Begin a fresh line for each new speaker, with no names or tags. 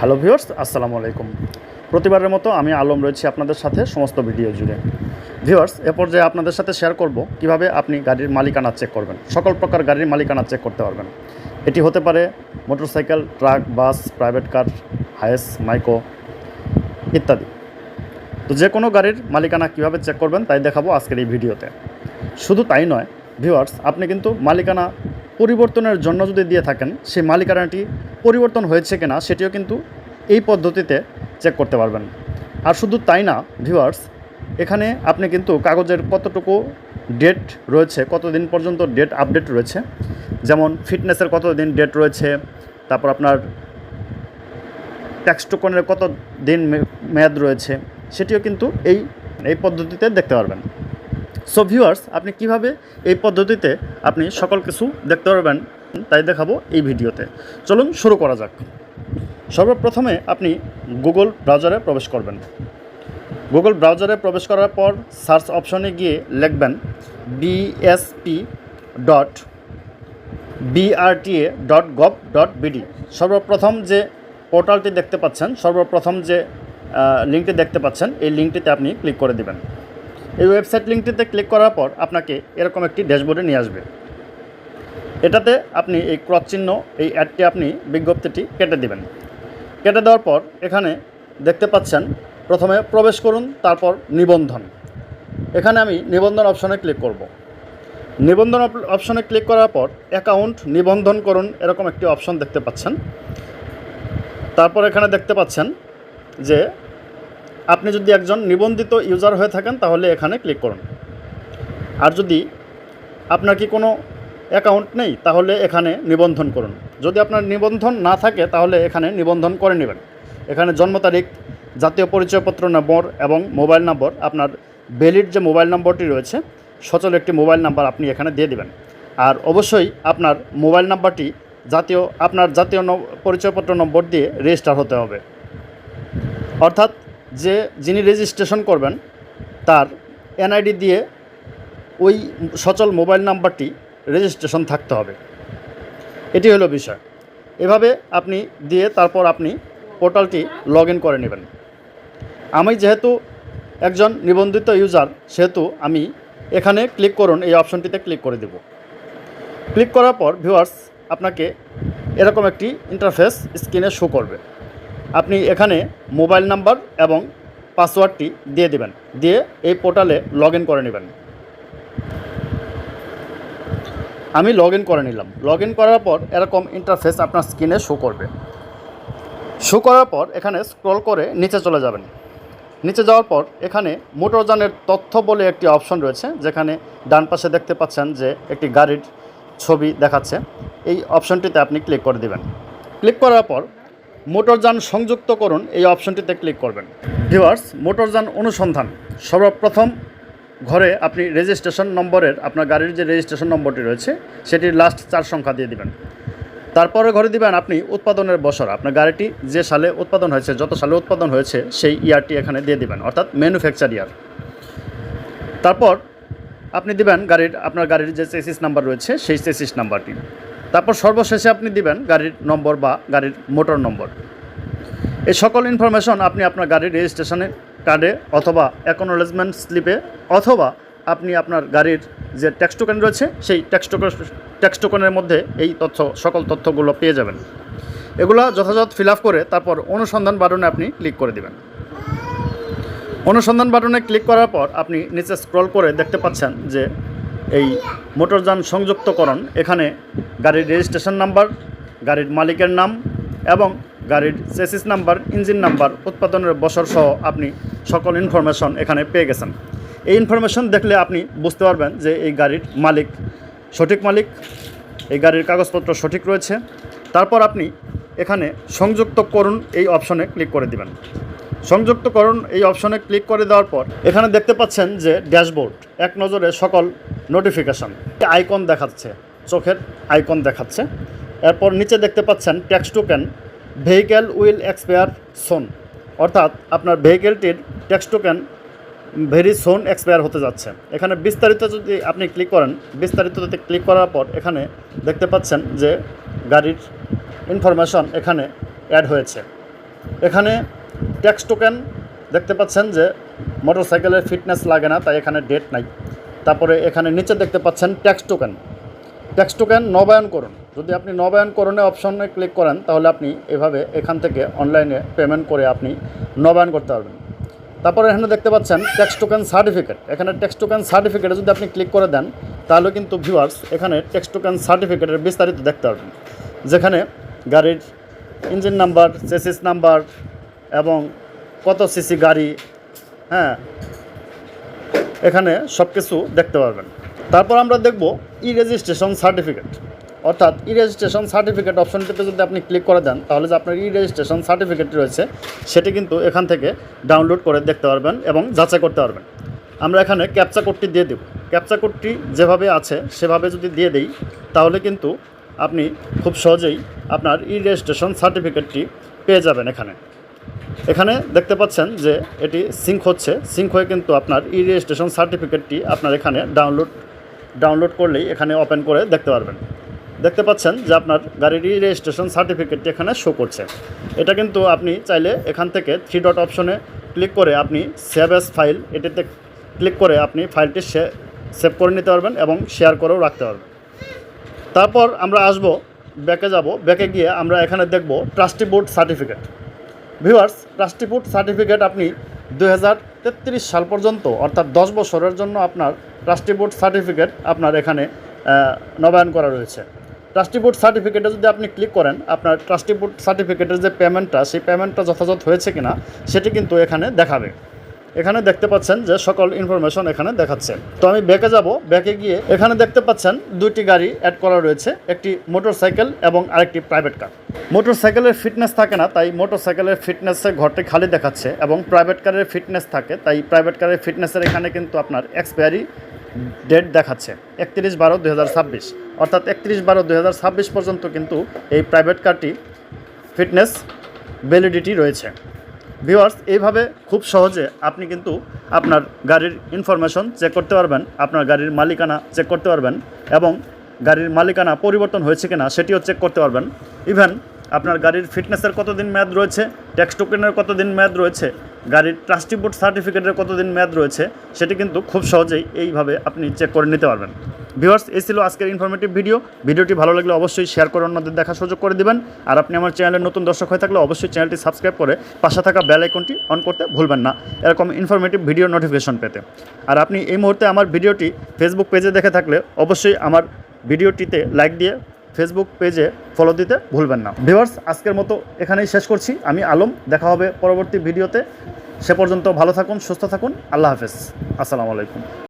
Hello viewers, আসসালামু আলাইকুম। প্রতিবারের মতো আমি আলম রয়েছি আপনাদের সাথে সমস্ত ভিডিও জুড়ে। ভিউয়ার্স, এ পর্যায়ে আপনাদের সাথে শেয়ার করব কীভাবে আপনি গাড়ির মালিকানা চেক করবেন। সকল প্রকার গাড়ির মালিকানা চেক করতে পারবেন। এটি হতে পারে motorcycle truck bus private car Hiace micro ইত্যাদি। তো যে কোনো গাড়ির মালিকানা কীভাবে চেক করবেন তাই দেখাবো আজকের এই ভিডিওতে। শুধু তাই নয়, ভিউয়ার্স, আপনি কিন্তু মালিকানা পরিবর্তনের জন্য যদি দিয়ে থাকেন, সেই মালিকানাটি পরিবর্তন হয়েছে কিনা সেটিও কিন্তু এই পদ্ধতিতে চেক করতে পারবেন। আর শুধু তাই না ভিউয়ার্স এখানে আপনি কিন্তু কাগজের কতটুকু ডেট রয়েছে, কতদিন পর্যন্ত ডেট আপডেট রয়েছে, যেমন ফিটনেসের কতদিন ডেট রয়েছে, তারপর আপনার ট্যাক্স টোকনের কত দিন মেয়াদ রয়েছে, সেটিও কিন্তু এই এই পদ্ধতিতে দেখতে পারবেন। সো ভিউয়ার্স আপনি কীভাবে এই পদ্ধতিতে আপনি সকল কিছু দেখতে পারবেন তাই দেখাবো এই ভিডিওতে। চলুন শুরু করা যাক। সর্বপ্রথমে আপনি গুগল ব্রাউজারে প্রবেশ করবেন। গুগল ব্রাউজারে প্রবেশ করার পর সার্চ অপশনে গিয়ে লিখবেন BSP dot BRTA dot gov dot BD সর্বপ্রথম যে পোর্টালটি দেখতে পাচ্ছেন, সর্বপ্রথম যে লিঙ্কটি দেখতে পাচ্ছেন, এই লিঙ্কটিতে আপনি ক্লিক করে দিবেন। এই ওয়েবসাইট লিঙ্কটিতে ক্লিক করার পর আপনাকে এরকম একটি ড্যাশবোর্ডে নিয়ে আসবে। এটাতে আপনি এই ক্রস চিহ্ন, এই অ্যাডটি আপনি বিজ্ঞপ্তিটি কেটে দিবেন। কেটে দেওয়ার পর এখানে দেখতে পাচ্ছেন, প্রথমে প্রবেশ করুন, তারপর নিবন্ধন। এখানে আমি নিবন্ধন অপশনে ক্লিক করব। নিবন্ধন অপশনে ক্লিক করার পর অ্যাকাউন্ট নিবন্ধন করুন, এরকম একটি অপশন দেখতে পাচ্ছেন। তারপর এখানে দেখতে পাচ্ছেন যে আপনি যদি একজন নিবন্ধিত ইউজার হয়ে থাকেন, তাহলে এখানে ক্লিক করুন। আর যদি আপনার কি কোনো অ্যাকাউন্ট নেই, তাহলে এখানে নিবন্ধন করুন। যদি আপনার নিবন্ধন না থাকে, তাহলে এখানে নিবন্ধন করে নেবেন। এখানে জন্ম তারিখ, জাতীয় পরিচয়পত্র নম্বর এবং মোবাইল নম্বর, আপনার ভ্যালিড যে মোবাইল নম্বরটি রয়েছে, সচল একটি মোবাইল নাম্বার আপনি এখানে দিয়ে দিবেন। আর অবশ্যই আপনার মোবাইল নাম্বারটি জাতীয়, আপনার জাতীয় পরিচয়পত্র নম্বর দিয়ে রেজিস্টার হতে হবে। অর্থাৎ যে যিনি রেজিস্ট্রেশন করবেন, তার এনআইডি দিয়ে ওই সচল মোবাইল নাম্বারটি রেজিস্ট্রেশন থাকতে হবে। এটি হলো বিষয়। এভাবে আপনি দিয়ে তারপর আপনি পোর্টালটি লগ করে নেবেন। আমি যেহেতু একজন নিবন্ধিত ইউজার সেহেতু আমি এখানে ক্লিক করুন, এই অপশনটিতে ক্লিক করে দেব। ক্লিক করার পর ভিউয়ার্স আপনাকে এরকম একটি ইন্টারফেস স্ক্রিনে শো করবে। আপনি এখানে মোবাইল নাম্বার এবং পাসওয়ার্ডটি দিয়ে দিবেন। দিয়ে এই পোর্টালে লগ করে নেবেন। আমি লগ করে নিলাম। লগ করার পর এরকম ইন্টারফেস আপনার স্ক্রিনে শো করবে। শো করার পর এখানে স্ক্রল করে নিচে চলে যাবেন। নিচে যাওয়ার পর এখানে মোটরযানের তথ্য বলে একটি অপশন রয়েছে, যেখানে ডান পাশে দেখতে পাচ্ছেন যে একটি গাড়ির ছবি দেখাচ্ছে। এই অপশনটিতে আপনি ক্লিক করে দেবেন। ক্লিক করার পর মোটরযান সংযুক্ত করুন এই অপশনটিতে ক্লিক করবেন। ভিউয়ার্স মোটরযান অনুসন্ধান। সর্বপ্রথম ঘরে আপনি রেজিস্ট্রেশন নম্বরের, আপনার গাড়ির যে রেজিস্ট্রেশন নম্বরটি রয়েছে, সেটির লাস্ট চার সংখ্যা দিয়ে দিবেন। তারপরে ঘরে দিবেন আপনি উৎপাদনের বছর। আপনার গাড়িটি যে সালে উৎপাদন হয়েছে, যত সালে উৎপাদন হয়েছে, সেই ইয়ারটি এখানে দিয়ে দিবেন, অর্থাৎ ম্যানুফ্যাকচার ইয়ার তারপর আপনি দিবেন গাড়ির, আপনার গাড়ির যে চেসিস নাম্বার রয়েছে, সেই চেসিস নাম্বারটি তারপর সর্বশেষে আপনি দিবেন গাড়ির নম্বর বা গাড়ির মোটর নম্বর। এই সকল ইনফরমেশন আপনি আপনার গাড়ির রেজিস্ট্রেশনে কার্ডে অথবা অ্যাকনোলেজমেন্ট স্লিপে অথবা আপনি আপনার গাড়ির যে ট্যাক্স টোকেন রয়েছে, সেই ট্যাক্স টোকেন ট্যাক্স টোকেনের মধ্যে এই তথ্য, সকল তথ্যগুলো পেয়ে যাবেন। এগুলো যথাযথ ফিল করে তারপর অনুসন্ধান বাটনে আপনি ক্লিক করে দিবেন। অনুসন্ধান বাটনে ক্লিক করার পর আপনি নিচে স্ক্রল করে দেখতে পাচ্ছেন যে এই মোটরযান সংযুক্তকরণ এখানে গাড়ির রেজিস্ট্রেশন নাম্বার, গাড়ির মালিকের নাম এবং গাড়ির চেসিস নাম্বার, ইঞ্জিন নাম্বার, উৎপাদনের বছর সহ আপনি সকল ইনফরমেশন এখানে পেয়ে গেছেন। এই ইনফরমেশন দেখলে আপনি বুঝতে পারবেন যে এই গাড়ির মালিক সঠিক মালিক, এই গাড়ির কাগজপত্র সঠিক রয়েছে। তারপর আপনি এখানে সংযুক্ত করুন এই অপশনে ক্লিক করে দিবেন। সংযুক্তকরণ এই অপশনে ক্লিক করে দেওয়ার পর এখানে দেখতে পাচ্ছেন যে ড্যাশবোর্ড, এক নজরে সকল নোটিফিকেশন, আইকন দেখাচ্ছে। চোখের আইকন দেখাচ্ছে। এরপর নিচে দেখতে পাচ্ছেন tax token vehicle will expire soon. অর্থাৎ আপনার ভেহিক্যালটির tax token very soon expire হতে যাচ্ছে। এখানে বিস্তারিত যদি আপনি ক্লিক করেন, বিস্তারিততে ক্লিক করার পর এখানে দেখতে পাচ্ছেন যে গাড়ির ইনফরমেশন এখানে অ্যাড হয়েছে। এখানে ট্যাক্স টোকেন দেখতে পাচ্ছেন যে মোটরসাইকেলের ফিটনেস লাগে না, তাই এখানে ডেট নাই। তারপরে এখানে নিচে দেখতে পাচ্ছেন ট্যাক্স টোকেন ট্যাক্স টোকেন নবায়ন করুন যদি আপনি নবায়নকরণে অপশনে ক্লিক করেন, তাহলে আপনি এভাবে এখান থেকে অনলাইনে পেমেন্ট করে আপনি নবায়ন করতে পারবেন। তারপরে এখানে দেখতে পাচ্ছেন ট্যাক্স টোকেন সার্টিফিকেট এখানে ট্যাক্স টোকেন সার্টিফিকেটে যদি আপনি ক্লিক করে দেন, তাহলে কিন্তু ভিউয়ার্স এখানে ট্যাক্স টোকেন সার্টিফিকেটের বিস্তারিত দেখতে পারবেন। যেখানে গাড়ির ইঞ্জিন নাম্বার চেসিস নাম্বার এবং কত সিসি গাড়ি হ্যাঁ এখানে সব কিছু দেখতে পারবেন। তারপর আমরা দেখব ই রেজিস্ট্রেশন সার্টিফিকেট অর্থাৎ ই রেজিস্ট্রেশন সার্টিফিকেট অপশনটিতে যদি আপনি ক্লিক করে দেন, তাহলে যে আপনার ই রেজিস্ট্রেশন সার্টিফিকেট রয়েছে, সেটি কিন্তু এখান থেকে ডাউনলোড করে দেখতে পারবেন এবং যাচাই করতে পারবেন। আমরা এখানে ক্যাপচা কোডটি দিয়ে দেব। ক্যাপচা কোডটি যেভাবে আছে, সেভাবে যদি দিয়ে দেই, তাহলে কিন্তু আপনি খুব সহজেই আপনার ই রেজিস্ট্রেশন সার্টিফিকেটটি পেয়ে যাবেন এখানে। এখানে দেখতে পাচ্ছেন যে এটি সিঙ্ক হচ্ছে। সিঙ্ক হয়ে কিন্তু আপনার ই রেজিস্ট্রেশন সার্টিফিকেটটি আপনার এখানে ডাউনলোড ডাউনলোড করলেই এখানে ওপেন করে দেখতে পারবেন। দেখতে পাচ্ছেন যে আপনার গাড়ির রেজিস্ট্রেশন সার্টিফিকেটটি এখানে শো করছে। এটা কিন্তু আপনি চাইলে এখান থেকে থ্রি ডট অপশনে ক্লিক করে আপনি সেভ এস ফাইল এটিতে ক্লিক করে আপনি ফাইলটি সেভ করে নিতে পারবেন এবং শেয়ার করেও রাখতে পারবেন। তারপর আমরা আসব ব্যাকে যাব। ব্যাকে গিয়ে আমরা এখানে দেখব trusty certificate viewers trusty certificate আপনি দু হাজার তেত্রিশ সাল পর্যন্ত, অর্থাৎ দশ বছরের জন্য আপনার ট্রাস্টি বোর্ড সার্টিফিকেট আপনার এখানে নবায়ন করা রয়েছে। ট্রাস্টি বোর্ড সার্টিফিকেটে যদি আপনি ক্লিক করেন, আপনার ট্রাস্টি বোর্ড সার্টিফিকেটের যে পেমেন্টটা সেই পেমেন্টটা যথাযথ হয়েছে কিনা, সেটি কিন্তু এখানে দেখাবে। এখানে দেখতে পাচ্ছেন যে সকল ইনফরমেশন এখানে দেখাচ্ছে। তো আমি ব্যাকে যাব, ব্যাকে গিয়ে এখানে দেখতে পাচ্ছেন দুইটি গাড়ি অ্যাড করা রয়েছে, একটি মোটরসাইকেল এবং আরেকটি প্রাইভেট কার মোটরসাইকেলের ফিটনেস থাকে না, তাই মোটরসাইকেলের ফিটনেসের ঘরটি খালি দেখাচ্ছে এবং প্রাইভেট কারের ফিটনেস থাকে, তাই প্রাইভেট কারের ফিটনেসের এখানে কিন্তু আপনার এক্সপায়ারি ডেট দেখাচ্ছে, একত্রিশ বারো দু অর্থাৎ একত্রিশ বারো দু পর্যন্ত কিন্তু এই প্রাইভেট কারটি ফিটনেস ভ্যালিডিটি রয়েছে। ভিউয়ার্স এইভাবে খুব সহজে আপনি কিন্তু আপনার গাড়ির ইনফরমেশন চেক করতে পারবেন, আপনার গাড়ির মালিকানা চেক করতে পারবেন এবং গাড়ির মালিকানা পরিবর্তন হয়েছে কি না সেটিও চেক করতে পারবেন। ইভেন আপনার গাড়ির ফিটনেসের কতদিন মেয়াদ রয়েছে ট্যাক্স টোকেনের কতদিন মেয়াদ রয়েছে গাড়ির ট্রাস্টি বোর্ড সার্টিফিকেটের কতদিন মেয়াদ রয়েছে, সেটি কিন্তু খুব সহজেই এইভাবে আপনি চেক করে নিতে পারবেন। ভিউয়ার্স, এই ছিল আজকের ইনফরমেটিভ ভিডিও ভিডিওটি ভালো লাগলে অবশ্যই শেয়ার করে অন্যদের দেখার সুযোগ করে দিবেন। আর আপনি আমার চ্যানেলের নতুন দর্শক হয়ে থাকলে অবশ্যই চ্যানেলটি সাবস্ক্রাইব করে পাশে থাকা বেল আইকনটি অন করতে ভুলবেন না। এরকম ইনফরমেটিভ ভিডিও নোটিফিকেশন পেতে। আর আপনি এই মুহূর্তে আমার ভিডিওটি ফেসবুক পেজে দেখে থাকলে অবশ্যই আমার ভিডিওটিতে লাইক দিয়ে ফেসবুক পেজে ফলো দিতে ভুলবেন না। ভিউয়ার্স আজকের মতো এখানেই শেষ করছি। আমি আলম, দেখা হবে পরবর্তী ভিডিওতে। সে পর্যন্ত ভালো থাকুন, সুস্থ থাকুন। আল্লাহ হাফেজ। আসসালামু আলাইকুম।